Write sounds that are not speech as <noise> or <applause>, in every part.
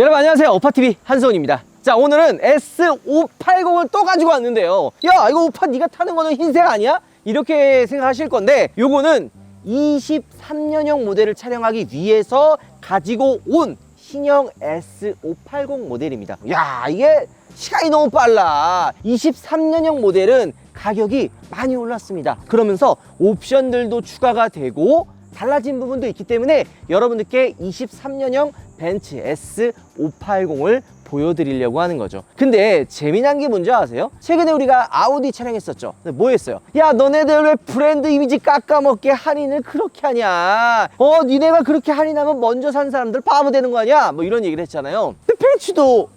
여러분 안녕하세요. 오파TV 한소원입니다. 자 오늘은 S580을 또 가지고 왔는데요. 야 이거 오파 네가 타는 거는 흰색 아니야? 이렇게 생각하실 건데 요거는 23년형 모델을 촬영하기 위해서 가지고 온 신형 S580 모델입니다. 야 이게 시간이 너무 빨라. 23년형 모델은 가격이 많이 올랐습니다. 그러면서 옵션들도 추가가 되고 달라진 부분도 있기 때문에 여러분들께 23년형 벤츠 S580을 보여드리려고 하는 거죠. 근데 재미난 게 뭔지 아세요? 최근에 우리가 아우디 촬영했었죠. 뭐 했어요? 야, 너네들 왜 브랜드 이미지 깎아먹게 할인을 그렇게 하냐? 어, 니네가 그렇게 할인하면 먼저 산 사람들 바보 되는 거 아니야? 뭐 이런 얘기를 했잖아요. 근데 벤츠도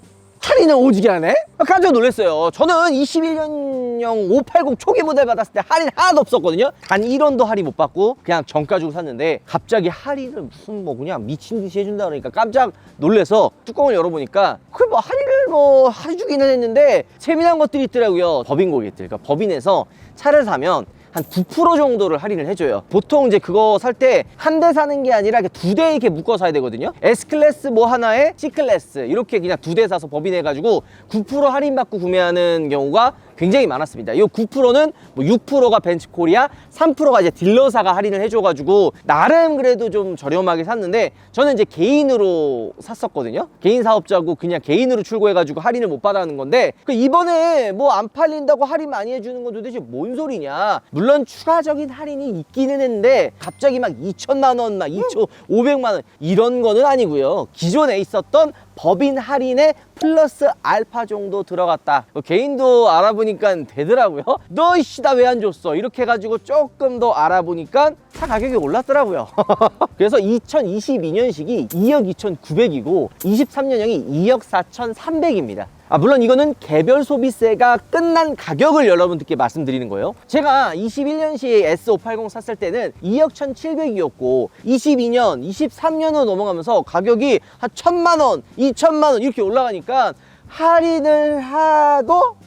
할인을 오지게 하네? 깜짝 놀랐어요. 저는 21년형 580 초기 모델 받았을 때 할인 하나도 없었거든요. 단 1원도 할인 못 받고 그냥 정가 주고 샀는데 갑자기 할인을 무슨 뭐 그냥 미친 듯이 해준다 그러니까 깜짝 놀래서 뚜껑을 열어보니까 그 뭐 할인을 뭐 해주기는 했는데 재미난 것들이 있더라고요. 법인 고객들. 그러니까 법인에서 차를 사면 한 9% 정도를 할인을 해줘요. 보통 이제 그거 살 때 한 대 사는 게 아니라 두 대 이렇게 묶어 사야 되거든요. S 클래스 뭐 하나에 C 클래스 이렇게 그냥 두 대 사서 법인해가지고 9% 할인 받고 구매하는 경우가 굉장히 많았습니다. 이 9%는 뭐 6%가 벤츠 코리아, 3%가 이제 딜러사가 할인을 해줘가지고 나름 그래도 좀 저렴하게 샀는데 저는 이제 개인으로 샀었거든요. 개인 사업자고 그냥 개인으로 출고해가지고 할인을 못 받아는 건데 그 이번에 뭐 안 팔린다고 할인 많이 해주는 건 도대체 뭔 소리냐? 물론 추가적인 할인이 있기는 했는데 갑자기 막 2천만 원, 막 2,500만 원 이런 거는 아니고요. 기존에 있었던 법인 할인에 플러스 알파 정도 들어갔다. 뭐 개인도 알아보니까 되더라고요. 너 이씨 나 왜 안 줬어? 이렇게 해가지고 조금 더 알아보니까 차 가격이 올랐더라고요. <laughs> 그래서 2022년식이 2억 2,900이고 23년형이 2억 4,300입니다. 아, 물론 이거는 개별 소비세가 끝난 가격을 여러분들께 말씀드리는 거예요. 제가 21년식 S580 샀을 때는 2억 1,700이었고 22년, 23년으로 넘어가면서 가격이 한 1,000만 원, 2천만 원 이렇게 올라가니까 할인을 하도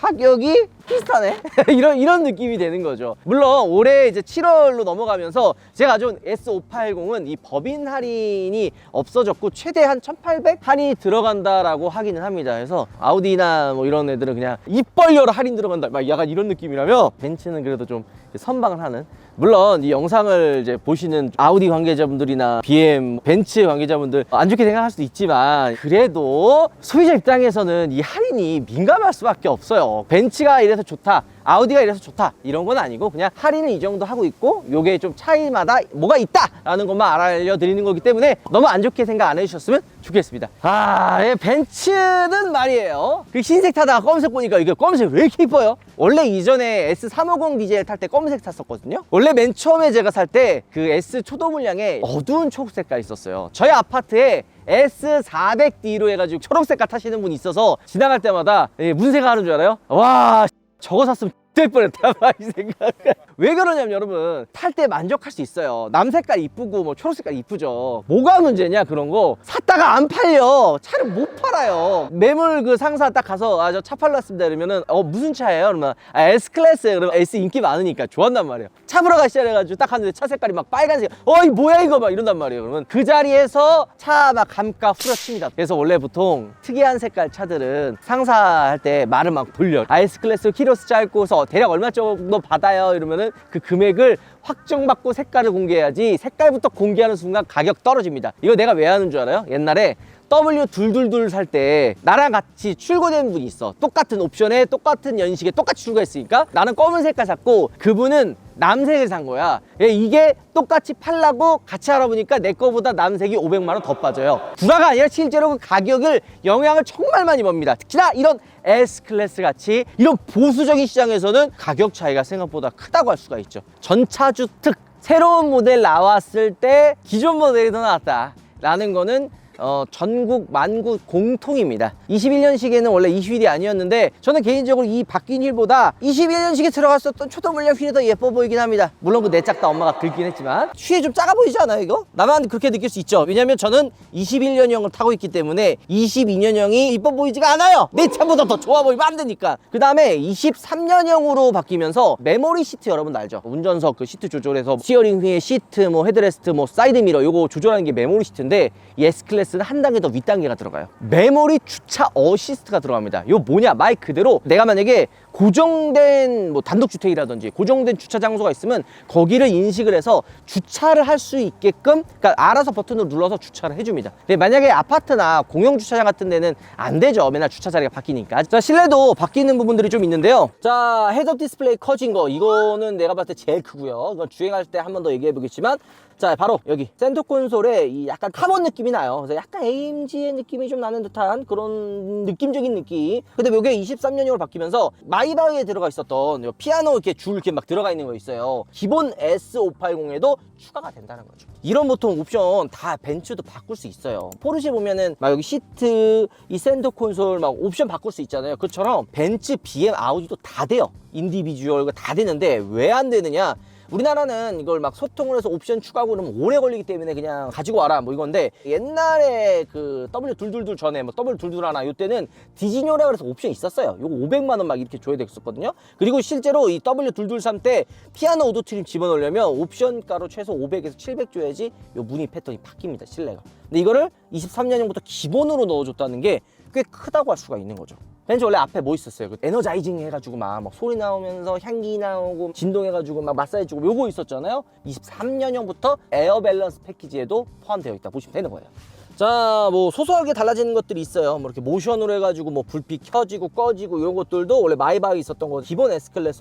가격이 비슷하네. <laughs> 이런 이런 느낌이 되는 거죠. 물론 올해 이제 7월로 넘어가면서 제가 가져온 S580은 이 법인 할인이 없어졌고 최대 한 1800 할인이 들어간다라고 하기는 합니다. 그래서 아우디나 뭐 이런 애들은 그냥 입 벌려로 할인 들어간다. 막 약간 이런 느낌이라면 벤츠는 그래도 좀 선방을 하는 물론 이 영상을 이제 보시는 아우디 관계자분들이나 BM, 벤츠 관계자분들 안 좋게 생각할 수도 있지만 그래도 소비자 입장에서는 이 할인이 민감할 수밖에 없어요. 벤츠가 이래서 좋다. 아우디가 이래서 좋다. 이런 건 아니고 그냥 할인을 이 정도 하고 있고 요게 좀 차이마다 뭐가 있다라는 것만 알려드리는 거기 때문에 너무 안 좋게 생각 안 해주셨으면 좋겠습니다. 아 예, 벤츠는 말이에요. 그 흰색 타다가 검은색 보니까 이게 검은색 왜 이렇게 이뻐요? 원래 이전에 S350 디젤 탈 때 검은색 탔었거든요. 원래 맨 처음에 제가 살 때 그 S 초도 물량에 어두운 초록색깔 있었어요. 저희 아파트에 S400D로 해가지고 초록색깔 타시는 분이 있어서 지나갈 때마다 예, 무슨 생각하는 줄 알아요? 와 저거 샀으면 될 뻔했다 <laughs> 이 생각 왜 그러냐면 여러분 탈 때 만족할 수 있어요. 남 색깔 이쁘고 뭐 초록 색깔 이쁘죠. 뭐가 문제냐 그런 거? 샀다가 안 팔려. 차를 못 팔아요. 매물 그 상사 딱 가서 아 저 차 팔랐습니다. 이러면은 어 무슨 차예요? 그러면 아 S클래스 그러면 S 인기 많으니까 좋아한단 말이에요. 차 보러 가시자 해가지고 딱 갔는데 차 색깔이 막 빨간색 어이 뭐야 이거? 막 이런단 말이에요. 그러면 그 자리에서 차 막 감가 후려칩니다. 그래서 원래 보통 특이한 색깔 차들은 상사 할 때 말을 막 돌려 아 S클래스 키로수 짧고 서 대략 얼마 정도 받아요 이러면은 그 금액을 확정받고 색깔을 공개해야지 색깔부터 공개하는 순간 가격 떨어집니다 이거 내가 왜 하는 줄 알아요? 옛날에 W 둘둘둘 살때 나랑 같이 출고된 분이 있어. 똑같은 옵션에 똑같은 연식에 똑같이 출고했으니까 나는 검은 색깔 샀고 그분은 남색을 산 거야. 예, 이게 똑같이 팔라고 같이 알아보니까 내 거보다 남색이 500만 원 더 빠져요. 구라가 아니라 실제로 그 가격을 영향을 정말 많이 봅니다. 특히나 이런 S클래스 같이 이런 보수적인 시장에서는 가격 차이가 생각보다 크다고 할 수가 있죠. 전차주 특 새로운 모델 나왔을 때 기존 모델이 더 나왔다 라는 거는 어, 전국 만국 공통입니다. 21년식에는 원래 20휠이 아니었는데 저는 개인적으로 이 바뀐 휠보다 21년식에 들어갔었던 초도 물량 휠이 더 예뻐 보이긴 합니다. 물론 그 내짝 다 엄마가 긁긴 했지만 휠이 좀 작아 보이지 않아요 이거? 나만 그렇게 느낄 수 있죠. 왜냐면 저는 21년형을 타고 있기 때문에 22년형이 이뻐 보이지가 않아요. 내 차보다 더 좋아 보이면 안 되니까. 그 다음에 23년형으로 바뀌면서 메모리 시트 여러분 알죠? 운전석 그 시트 조절해서 스티어링 휠 시트 뭐 헤드레스트 뭐 사이드 미러 요거 조절하는 게 메모리 시트인데 이 S 클래스 S는 한 단계 더 윗단계가 들어가요. 메모리 주차 어시스트가 들어갑니다. 이거 뭐냐? 말 그대로 내가 만약에 고정된 뭐 단독주택이라든지 고정된 주차 장소가 있으면 거기를 인식을 해서 주차를 할 수 있게끔 그러니까 알아서 버튼을 눌러서 주차를 해줍니다. 근데 만약에 아파트나 공영 주차장 같은 데는 안 되죠. 맨날 주차 자리가 바뀌니까. 자 실내도 바뀌는 부분들이 좀 있는데요. 자 헤드업 디스플레이 커진 거 이거는 내가 봤을 때 제일 크고요. 이건 주행할 때 한 번 더 얘기해 보겠지만 자 바로 여기 센터 콘솔에 이 약간 카본 느낌이 나요. 그래서 약간 AMG의 느낌이 좀 나는 듯한 그런 느낌적인 느낌. 근데 이게 23년형으로 바뀌면서 마이바흐에 들어가 있었던 요 피아노 이렇게 줄 이렇게 막 들어가 있는 거 있어요. 기본 S580에도 추가가 된다는 거죠. 이런 보통 옵션 다 벤츠도 바꿀 수 있어요. 포르쉐 보면은 막 여기 시트, 이 센터 콘솔 막 옵션 바꿀 수 있잖아요. 그처럼 벤츠, BM, 아우디도 다 돼요. 인디비주얼 이거 다 되는데 왜 안 되느냐? 우리나라는 이걸 막 소통을 해서 옵션 추가하고 그러면 오래 걸리기 때문에 그냥 가지고 와라 뭐 이건데 옛날에 그 W 둘둘둘 전에 뭐 W 둘둘 하나 요때는 디지뇨라 그래서 옵션 있었어요. 요거 500만 원 막 이렇게 줘야 됐었거든요. 그리고 실제로 이 W 둘둘 3때 피아노 오도 트림 집어넣으려면 옵션가로 최소 500에서 700 줘야지 요 무늬 패턴이 바뀝니다. 실내가. 근데 이거를 23년형부터 기본으로 넣어줬다는 게 꽤 크다고 할 수가 있는 거죠. 벤츠 원래 앞에 뭐 있었어요? 그 에너자이징 해가지고 막, 막 소리 나오면서 향기 나오고 진동해가지고 막 마사지 주고 요거 있었잖아요. 23년형부터 에어 밸런스 패키지에도 포함되어 있다 보시면 되는 거예요. 자, 뭐 소소하게 달라지는 것들이 있어요. 뭐 이렇게 모션으로 해가지고 뭐 불빛 켜지고 꺼지고 이런 것들도 원래 마이바흐에 있었던 거 기본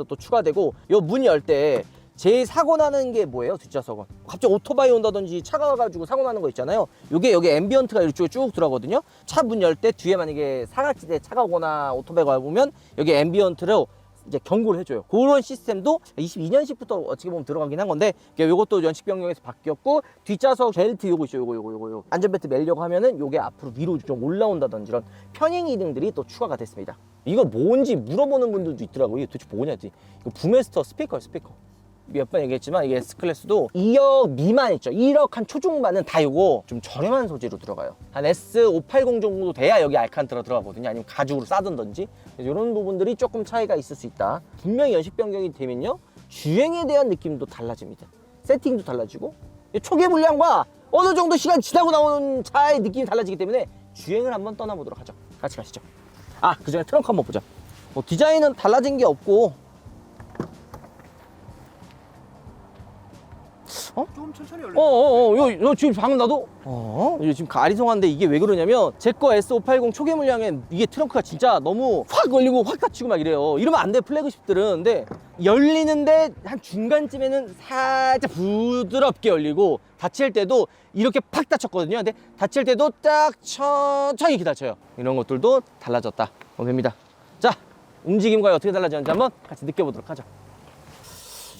또 추가되고 요 문 열 때 제일 사고 나는 게 뭐예요? 뒷좌석은 갑자기 오토바이 온다든지 차가 와가지고 사고 나는 거 있잖아요. 요게 여기 앰비언트가 이쪽에 쭉 들어가거든요. 차 문 열 때 뒤에 만약에 사각지대 차가 오거나 오토바이가 와보면 여기 앰비언트로 이제 경고를 해줘요. 그런 시스템도 22년식부터 어떻게 보면 들어가긴 한 건데 요것도 연식 변경에서 바뀌었고 뒷좌석 벨트 요거 있죠. 요거 요거 요거 요 안전벨트 매려고 하면은 요게 앞으로 위로 좀 올라온다든지 이런 편행 기능들이 또 추가가 됐습니다. 이거 뭔지 물어보는 분들도 있더라고요. 도대체 뭐냐? 이거 부메스터 스피커 스피커. 몇 번 얘기했지만 이게 S클래스도 2억 미만 있죠. 1억 한 초중반은 다 이거 좀 저렴한 소재로 들어가요. 한 S580 정도 돼야 여기 알칸트라 들어가거든요. 아니면 가죽으로 싸든지. 이런 부분들이 조금 차이가 있을 수 있다. 분명히 연식 변경이 되면요. 주행에 대한 느낌도 달라집니다. 세팅도 달라지고. 초기 불량과 어느 정도 시간 지나고 나오는 차의 느낌이 달라지기 때문에 주행을 한번 떠나보도록 하죠. 같이 가시죠. 아 그 전에 트렁크 한번 보자 뭐 디자인은 달라진 게 없고 조금 천천히 열려. 어어어 요, 요 지금 방금 나도 어? 이거 지금 가리송한데 이게 왜 그러냐면 제 거 S580 초기 물량엔 이게 트렁크가 진짜 너무 확 걸리고 확 닫히고 막 이래요. 이러면 안 돼 플래그십들은. 근데 열리는데 한 중간쯤에는 살짝 부드럽게 열리고 닫힐 때도 이렇게 팍 닫혔거든요. 근데 닫힐 때도 딱 천천히 이렇게 닫혀요. 이런 것들도 달라졌다. 보면 됩니다. 자 움직임과 어떻게 달라졌는지 한번 같이 느껴보도록 하죠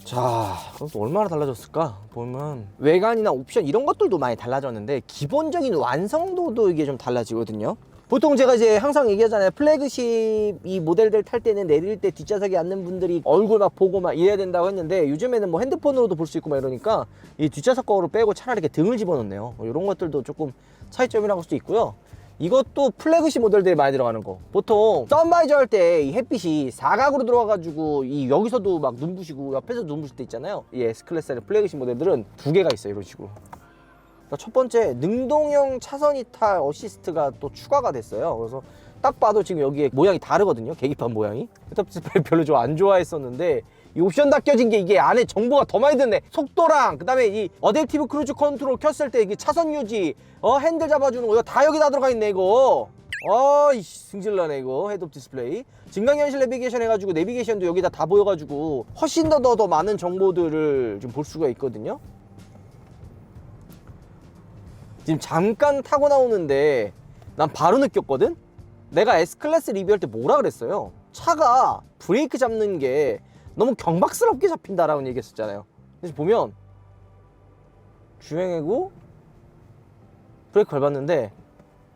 자, 그럼 또 얼마나 달라졌을까? 보면 외관이나 옵션 이런 것들도 많이 달라졌는데 기본적인 완성도도 이게 좀 달라지거든요. 보통 제가 이제 항상 얘기하잖아요. 플래그십 이 모델들 탈 때는 내릴 때 뒷좌석에 앉는 분들이 얼굴 막 보고 막 이래야 된다고 했는데 요즘에는 뭐 핸드폰으로도 볼 수 있고 막 이러니까 이 뒷좌석 거로 빼고 차라리 이렇게 등을 집어넣네요. 뭐 이런 것들도 조금 차이점이라고 할 수도 있고요. 이것도 플래그십 모델들이 많이 들어가는 거. 보통 선바이저 할 때 이 햇빛이 사각으로 들어와가지고 이 여기서도 막 눈부시고 옆에서 눈부실 때 있잖아요. 이 S 클래스의 플래그십 모델들은 두 개가 있어요. 이런 식으로. 그러니까 첫 번째 능동형 차선 이탈 어시스트가 또 추가가 됐어요. 그래서 딱 봐도 지금 여기에 모양이 다르거든요. 계기판 모양이. <laughs> 헤드업 별로 좀 안 좋아했었는데 이 옵션 다 껴진 게 이게 안에 정보가 더 많이 드네. 속도랑 그 다음에 이 어댑티브 크루즈 컨트롤 켰을 때 이게 차선 유지, 어 핸들 잡아주는 거 이거 다 여기 다 들어가 있네 이거. 어이 승질나네 이거 헤드업 디스플레이. 증강현실 내비게이션 해가지고 내비게이션도 여기다 다 보여가지고 훨씬 더 더 더 많은 정보들을 좀 볼 수가 있거든요. 지금 잠깐 타고 나오는데 난 바로 느꼈거든? 내가 S클래스 리뷰할 때 뭐라 그랬어요? 차가 브레이크 잡는 게 너무 경박스럽게 잡힌다라고 얘기했었잖아요. 그래서 보면 주행하고 브레이크 밟았는데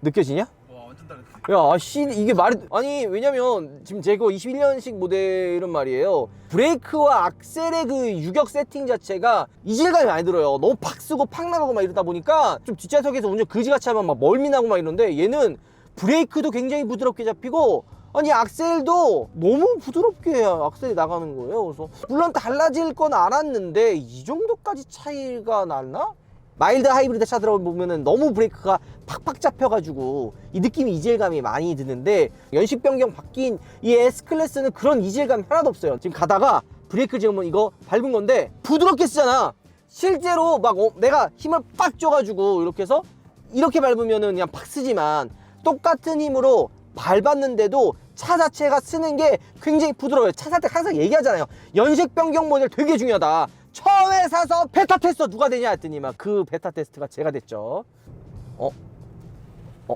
느껴지냐? 와 완전 다르네. 야, 씨, 이게 말이, 아니, 왜냐면, 지금 제거 21년식 모델은 말이에요. 브레이크와 악셀의 그 유격 세팅 자체가 이질감이 많이 들어요. 너무 팍 쓰고 팍 나가고 막 이러다 보니까 좀 뒷좌석에서 운전 그지같이 하면 막 멀미나고 막 이러는데 얘는 브레이크도 굉장히 부드럽게 잡히고 아니 악셀도 너무 부드럽게 악셀이 나가는 거예요. 그래서 물론 달라질 건 알았는데 이 정도까지 차이가 났나? 마일드 하이브리드 차들 보면은 너무 브레이크가 팍팍 잡혀가지고 이 느낌이 이질감이 많이 드는데 연식 변경 바뀐 이 S 클래스는 그런 이질감이 하나도 없어요. 지금 가다가 브레이크 지금은 이거 밟은 건데 부드럽게 쓰잖아. 실제로 막 어, 내가 힘을 빡 줘가지고 이렇게 해서 이렇게 밟으면은 그냥 팍 쓰지만 똑같은 힘으로 밟았는데도 차 자체가 쓰는 게 굉장히 부드러워요. 차 살 때 항상 얘기하잖아요. 연식 변경 모델 되게 중요하다. 처음에 사서 베타 테스터 누가 되냐 했더니 막 그 베타 테스트가 제가 됐죠. 어? 어?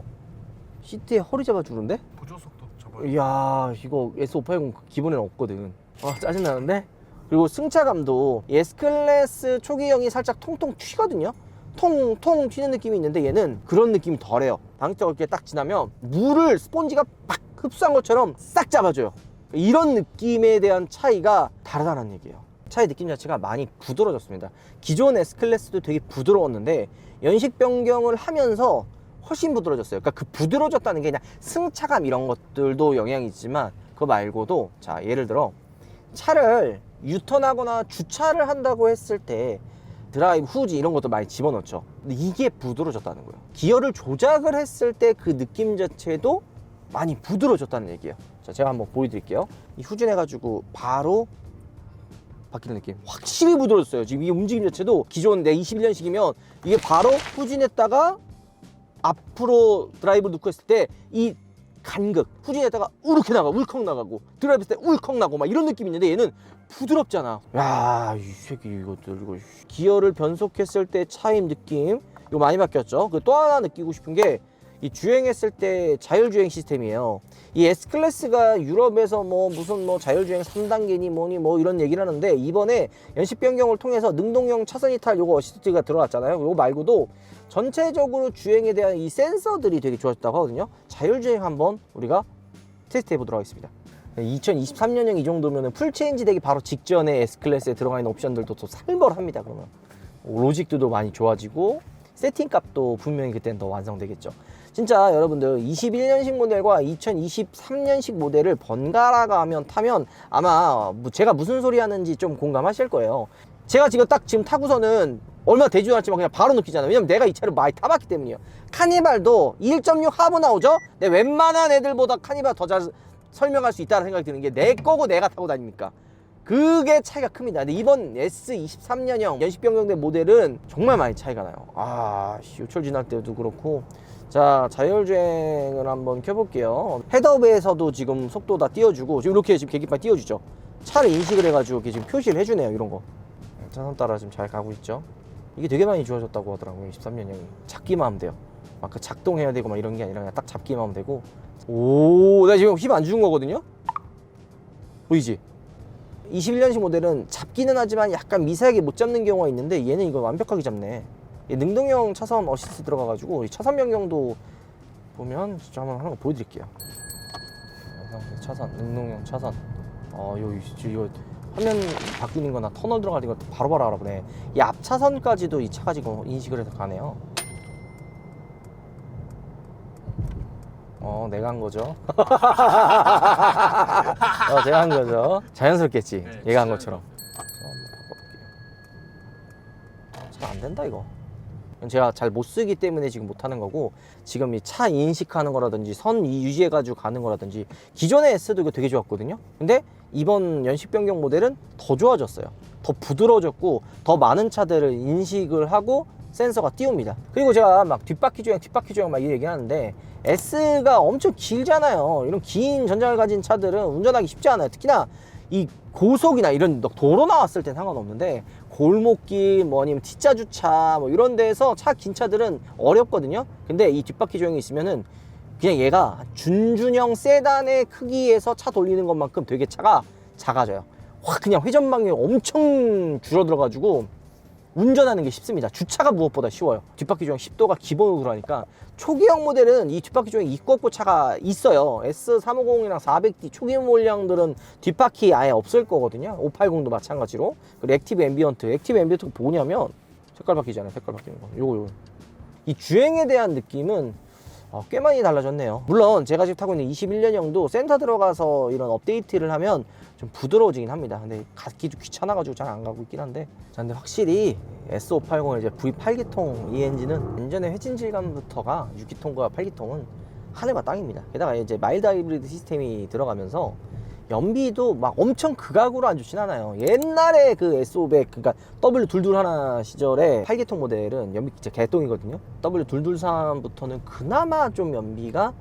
시트에 허리 잡아주는데? 보조 속도 잡아요. 이야 이거 S580 기본에는 없거든 아 짜증나는데 그리고 승차감도 이 S클래스 초기형이 살짝 통통 튀거든요 통통 튀는 느낌이 있는데 얘는 그런 느낌이 덜해요. 방적을 이렇게 딱 지나면 물을 스폰지가 팍 흡수한 것처럼 싹 잡아줘요. 이런 느낌에 대한 차이가 다르다는 얘기예요. 차의 느낌 자체가 많이 부드러워졌습니다. 기존 S클래스도 되게 부드러웠는데 연식 변경을 하면서 훨씬 부드러워졌어요. 그러니까 그 부드러워졌다는 게 그냥 승차감 이런 것들도 영향이 있지만 그거 말고도 자 예를 들어 차를 유턴하거나 주차를 한다고 했을 때 드라이브 후지 이런 것도 많이 집어넣죠. 근데 이게 부드러워졌다는 거예요. 기어를 조작을 했을 때 그 느낌 자체도 많이 부드러워졌다는 얘기예요. 자 제가 한번 보여드릴게요. 이 후진해 가지고 바로 바뀌는 느낌 확실히 부드러졌어요 지금 이 움직임 자체도 기존 내 21년식이면 이게 바로 후진했다가 앞으로 드라이브 놓고 했을 때 이 간극 후진했다가 우르게 나가 울컥 나가고 드라이브 했을 때 울컥 나고 막 이런 느낌이 있는데 얘는 부드럽잖아 야이 새끼 이것들 이거 기어를 변속했을 때 차임 느낌 이거 많이 바뀌었죠 그 또 하나 느끼고 싶은 게 이 주행했을 때 자율주행 시스템이에요. 이 S 클래스가 유럽에서 뭐 무슨 뭐 자율주행 3단계니 뭐니 뭐 이런 얘기를 하는데 이번에 연식 변경을 통해서 능동형 차선 이탈 요거 어시스트가 들어갔잖아요. 요거 말고도 전체적으로 주행에 대한 이 센서들이 되게 좋아졌다고 하거든요. 자율주행 한번 우리가 테스트 해보도록 하겠습니다. 2023년형 이 정도면 풀 체인지 되기 바로 직전에 S 클래스에 들어가 있는 옵션들도 또 살벌합니다. 그러면 로직도 많이 좋아지고 세팅 값도 분명히 그때는 더 완성되겠죠. 진짜 여러분들 21년식 모델과 2023년식 모델을 번갈아가 하면 타면 아마 뭐 제가 무슨 소리 하는지 좀 공감하실 거예요. 제가 지금 딱 지금 타고서는 얼마 되지도 않았지만 그냥 바로 느끼잖아요. 왜냐면 내가 이 차를 많이 타봤기 때문이에요. 카니발도 1.6 하부 나오죠? 내 웬만한 애들보다 카니발 더 잘 설명할 수 있다는 생각이 드는 게 내 거고 내가 타고 다니니까. 그게 차이가 큽니다. 근데 이번 S23년형 연식 변경된 모델은 정말 많이 차이가 나요. 아, 씨, 요철 지날 때도 그렇고. 자, 자율주행을 한번 켜볼게요. 헤드업에서도 지금 속도 다 띄워주고, 지금 이렇게 지금 계기판 띄워주죠. 차를 인식을 해가지고 지금 표시를 해주네요. 이런 거. 차선 따라 지금 잘 가고 있죠. 이게 되게 많이 좋아졌다고 하더라고요. 23년형이. 잡기만 하면 돼요. 막 그 작동해야 되고 막 이런 게 아니라 그냥 딱 잡기만 하면 되고. 오, 나 지금 힘 안 주는 거거든요? 보이지? 21년식 모델은 잡기는 하지만 약간 미세하게 못 잡는 경우가 있는데 얘는 이거 완벽하게 잡네. 얘 능동형 차선 어시스트 들어가가지고 이 차선 변경도 보면 진짜 한번 하는 거 보여드릴게요. 차선, 능동형 차선. 어, 요, 이- 이거 화면 바뀌는 거나 터널 들어가는 거 바로바로 알아보네. 이 앞 차선까지도 이 차가 지금 인식을 해서 가네요. 어, 내가 한 거죠. <laughs> 어, 제가 한 거죠. 자연스럽겠지. 네, 얘가 한. 것처럼. 저 한번 바꿔볼게요. 잘안 된다 이거. 제가 잘 못 쓰기 때문에 지금 못 하는 거고 지금 이 차 인식하는 거라든지 선 이- 유지해 가지고 가는 거라든지 기존의 S도 이거 되게 좋았거든요. 근데 이번 연식 변경 모델은 더 좋아졌어요. 더 부드러워졌고 더 많은 차들을 인식을 하고 센서가 띄웁니다. 그리고 제가 막 뒷바퀴 주행, 뒷바퀴 주행 막이 얘기하는데 S가 엄청 길잖아요. 이런 긴 전장을 가진 차들은 운전하기 쉽지 않아요. 특히나 이 고속이나 이런 도로 나왔을 땐 상관없는데 골목길 뭐 아니면 T자 주차 뭐 이런 데서 차 긴 차들은 어렵거든요. 근데 이 뒷바퀴 조형이 있으면은 그냥 얘가 준준형 세단의 크기에서 차 돌리는 것만큼 되게 차가 작아져요. 확 그냥 회전 방향이 엄청 줄어들어가지고 운전하는 게 쉽습니다. 주차가 무엇보다 쉬워요. 뒷바퀴 조형 10도가 기본으로 들어가니까 초기형 모델은 이 뒷바퀴 조형 있고 없고 차가 있어요. S350이랑 400D 초기 몰량들은 뒷바퀴 아예 없을 거거든요. 580도 마찬가지로. 그리고 액티브 앰비언트. 액티브 앰비언트가 뭐냐면 색깔 바뀌잖아요. 색깔 바뀌는 거. 요거 요거. 이 주행에 대한 느낌은 어, 꽤 많이 달라졌네요. 물론 제가 지금 타고 있는 21년형도 센터 들어가서 이런 업데이트를 하면 좀 부드러워지긴 합니다. 근데 갖기도 귀찮아가지고 잘 안 가고 있긴 한데. 자, 근데 확실히 S580 이제 V8기통 이 엔진은 엔진의 회진 질감부터가 6기통과 8기통은 하늘과 땅입니다. 게다가 이제 마일드 하이브리드 시스템이 들어가면서 연비도 막 엄청 극악으로 안 좋진 않아요. 옛날에 그 S500 그러니까 W22 하나 시절에 8기통 모델은 연비 진짜 개똥이거든요. W223부터는 그나마 좀 연비가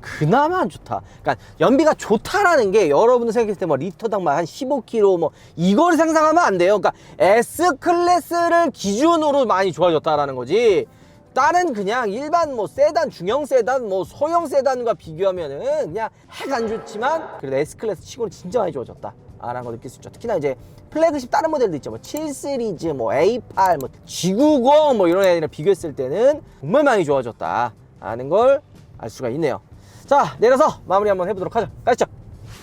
그나마 안 좋다. 그러니까 연비가 좋다라는 게 여러분들 생각했을 때 뭐 리터당 막 한 15km 뭐 이걸 상상하면 안 돼요. 그러니까 S 클래스를 기준으로 많이 좋아졌다라는 거지. 다른 그냥 일반 뭐 세단, 중형 세단, 뭐 소형 세단과 비교하면은 그냥 핵안 좋지만 그래도 S 클래스 치고는 진짜 많이 좋아졌다. 라는 거 느낄 수 있죠. 특히나 이제 플래그십 다른 모델도 있죠. 뭐 7 시리즈, 뭐 A8, 뭐 G90 뭐 이런 애들이랑 비교했을 때는 정말 많이 좋아졌다. 라는 걸 알 수가 있네요. 자, 내려서 마무리 한번 해보도록 하죠. 가시죠.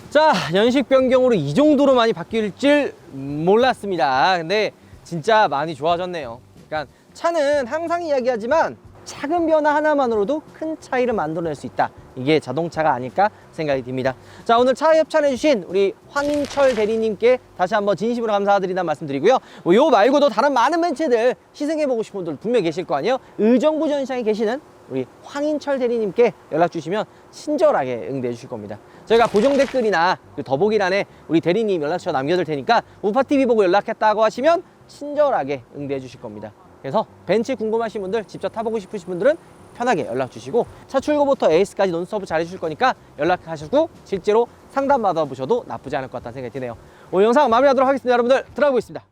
자, 연식 변경으로 이 정도로 많이 바뀔 줄 몰랐습니다. 근데 진짜 많이 좋아졌네요. 그러니까 차는 항상 이야기하지만 작은 변화 하나만으로도 큰 차이를 만들어낼 수 있다. 이게 자동차가 아닐까 생각이 듭니다. 자, 오늘 차 협찬해주신 우리 황인철 대리님께 다시 한번 진심으로 감사드린다는 말씀 드리고요. 뭐 요 말고도 다른 많은 멘트들 시승해보고 싶은 분들 분명 계실 거 아니에요? 의정부 전시장에 계시는 우리 황인철 대리님께 연락 주시면 친절하게 응대해 주실 겁니다. 저희가 고정 댓글이나 그 더보기란에 우리 대리님 연락처 남겨둘 테니까 우파TV 보고 연락했다고 하시면 친절하게 응대해 주실 겁니다. 그래서 벤츠 궁금하신 분들, 직접 타보고 싶으신 분들은 편하게 연락 주시고 차 출고부터 에이스까지 논스톱 잘 해주실 거니까 연락하시고 실제로 상담 받아보셔도 나쁘지 않을 것 같다는 생각이 드네요. 오늘 영상 마무리하도록 하겠습니다. 여러분들 들어가 보겠습니다.